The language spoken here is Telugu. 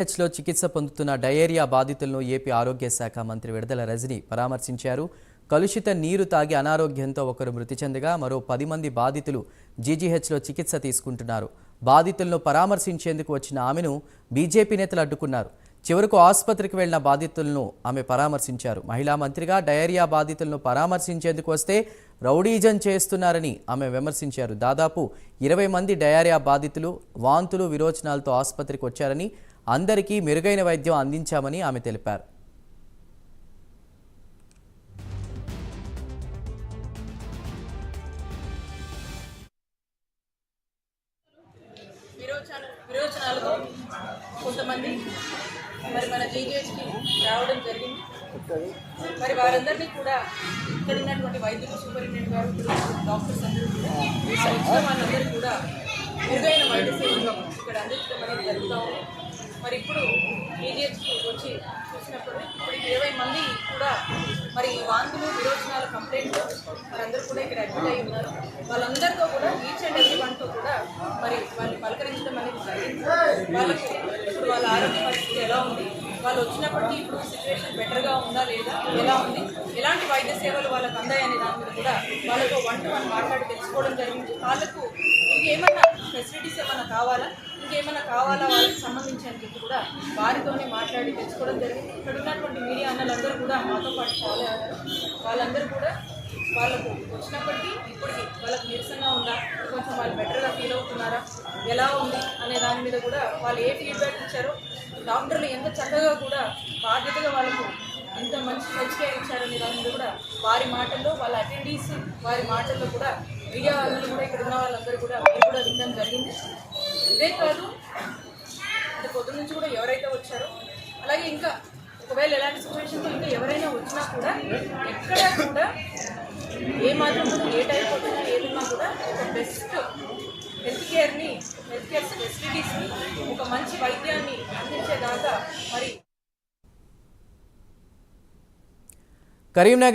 హెచ్లో చికిత్స పొందుతున్న డయేరియా బాధితులను ఏపీ ఆరోగ్య శాఖ మంత్రి విడుదల రజని పరామర్శించారు. కలుషిత నీరు తాగి అనారోగ్యంతో ఒకరు మృతి చెందగా మరో పది మంది బాధితులు జీజీహెచ్లో చికిత్స తీసుకుంటున్నారు. బాధితులను పరామర్శించేందుకు వచ్చిన ఆమెను బీజేపీ నేతలు అడ్డుకున్నారు. చివరకు ఆసుపత్రికి వెళ్ళిన బాధితులను ఆమె పరామర్శించారు. మహిళా మంత్రిగా డయేరియా బాధితులను పరామర్శించేందుకు వస్తే రౌడీజం చేస్తున్నారని ఆమె విమర్శించారు. దాదాపు ఇరవై మంది డయేరియా బాధితులు వాంతులు విరోచనాలతో ఆసుపత్రికి వచ్చారని అందరికీ మెరుగైన వైద్యం అందించామని ఆమె తెలిపారు. విరోచనాలతో కొంతమంది మరి మన జీజీహెచ్కి రావడం జరిగింది. మరి వారందరినీ కూడా ఇక్కడ ఉన్నటువంటి వైద్యులు సూపరింటెండెంట్ గారు డాక్టర్స్ అందరూ కూడా ఆ వచ్చిన వాళ్ళందరూ కూడా మెరుగైన వైద్య సేవలు ఇక్కడ అందించడం అనేది జరుగుతూ ఉంది. మరి ఇప్పుడు జీజీహెచ్కి వచ్చి చూసినప్పుడు ఇప్పుడు ఇరవై మంది కూడా మరి ఈ వాంతులు విరోచనాలు కంప్లైంట్ వారందరూ కూడా ఇక్కడ అడ్మిట్ అయి ఉన్నారు. వాళ్ళందరితో కూడా ఈచ్ అండ్ ఎవ్రీ వన్తో కూడా మరి వాళ్ళని పలకరించడం అనేది జరిగింది. వాళ్ళకి ఇప్పుడు వాళ్ళ ఆరోగ్య పరిస్థితి ఎలా ఉంది? వాళ్ళు వచ్చినప్పటికీ ఇప్పుడు సిచ్యువేషన్ బెటర్గా ఉందా లేదా? ఎలా ఉంది? ఎలాంటి వైద్య సేవలు వాళ్ళకి అందాయనే దాని మీద కూడా వాళ్ళతో వన్ టు వన్ మాట్లాడి తెలుసుకోవడం జరిగింది. వాళ్ళకు ఇంకేమైనా ఫెసిలిటీస్ ఏమైనా కావాలా? ఇంకేమైనా కావాలా వాళ్ళకి సంబంధించి కూడా వారితోనే మాట్లాడి తెలుసుకోవడం జరిగింది. ఇక్కడ ఉన్నటువంటి మీడియా అన్నలందరూ కూడా మాతో పాటు ఫాలో అయ్యారు. వాళ్ళందరూ కూడా వాళ్ళకు వచ్చినప్పటికీ ఇప్పటికి వాళ్ళకి నీరసంగా ఉందా? కొంచెం వాళ్ళు బెటర్గా ఫీల్ అవుతున్నారా? ఎలా ఉంది? అనే దాని మీద కూడా వాళ్ళు ఏ ఫీడ్బ్యాక్ ఇచ్చారో డాక్టర్లు ఎంత చక్కగా కూడా బాధ్యతగా వాళ్ళకు ఎంత మంచి మంచిగా ఇచ్చారనే దాని మీద కూడా వారి మాటల్లో వాళ్ళ అటెండీస్ వారి మాటల్లో కూడా మీడియా వాళ్ళు కూడా ఇక్కడ ఉన్న వాళ్ళందరూ కూడా కూడా వినడం జరిగింది. ఇదే కాదు అంటే పొద్దు నుంచి కూడా ఎవరైతే వచ్చారో అలాగే ఇంకా ఒకవేళ ఎలాంటి సిచ్యువేషన్లో ఇంకా ఎవరైనా వచ్చినా కూడా ఎక్కడ కూడా ఏ మాత్రం కూడా ఏ టైప్ వచ్చినా ఏదన్నా కూడా ఒక బెస్ట్ హెల్త్ కేర్ని హెల్త్ కేర్ ఫెసిలిటీస్ని ఒక మంచి వైద్యాన్ని అందించేదాకా మరి కరీంనగర్